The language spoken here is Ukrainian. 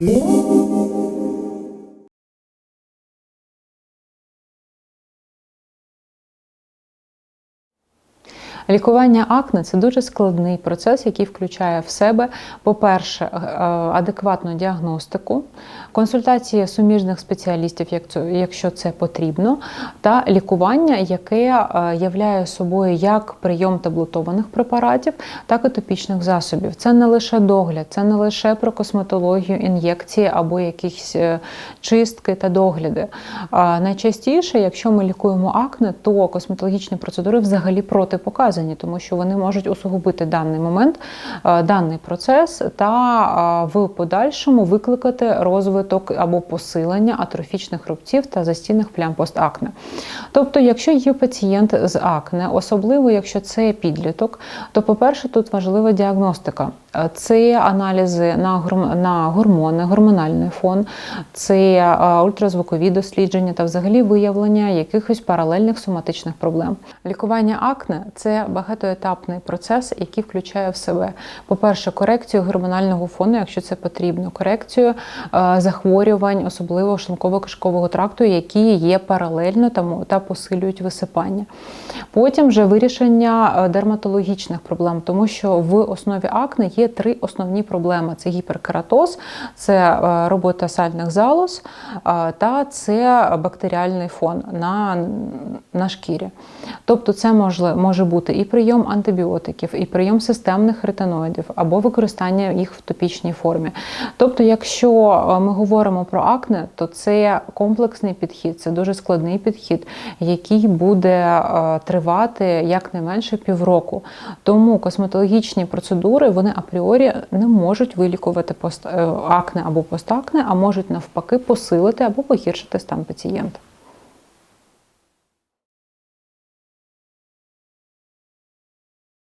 Música Лікування акне це дуже складний процес, який включає в себе, по-перше, е, адекватну діагностику, консультації суміжних спеціалістів, якщо це потрібно, та лікування, яке е, являє собою як прийом таблетованих препаратів, так і топічних засобів. Це не лише догляд, це не лише про косметологію, ін'єкції або якісь е, чистки та догляди. Найчастіше, якщо ми лікуємо акне, то косметологічні процедури взагалі протипоказані, тому що вони можуть усугубити даний момент, е, даний процес та е, в подальшому викликати розвиток або посилення атрофічних рубців та застійних плям постакне. Тобто, якщо є пацієнт з акне, особливо якщо це підліток, то, по-перше, тут важлива діагностика. Е, Це аналізи на горм- на гормони, гормональний фон, це ультразвукові дослідження та взагалі виявлення якихось паралельних соматичних проблем. Лікування акне це багатоетапний процес, який включає в себе, по-перше, корекцію гормонального фону, якщо це потрібно, корекцію е, захворювань, особливо шлунково-кишкового тракту, які є паралельно тому та посилюють висипання. Потім вже вирішення е, дерматологічних проблем, тому що в основі акне є три основні проблеми: це гіперкератоз, це е, робота сальних залоз та це бактеріальний фон на, на шкірі. Тобто, це може, може бути прийом антибіотиків, і прийом системних ретиноїдів, або використання їх в топічній формі. Тобто, якщо е, ми говоримо про акне, то це комплексний підхід, це дуже складний підхід, який буде е, тривати якнайменше півроку. Тому косметологічні процедури вони апріорі не можуть вилікувати пост- е, акне або постакне, а можуть навпаки посилити або погіршити стан пацієнта.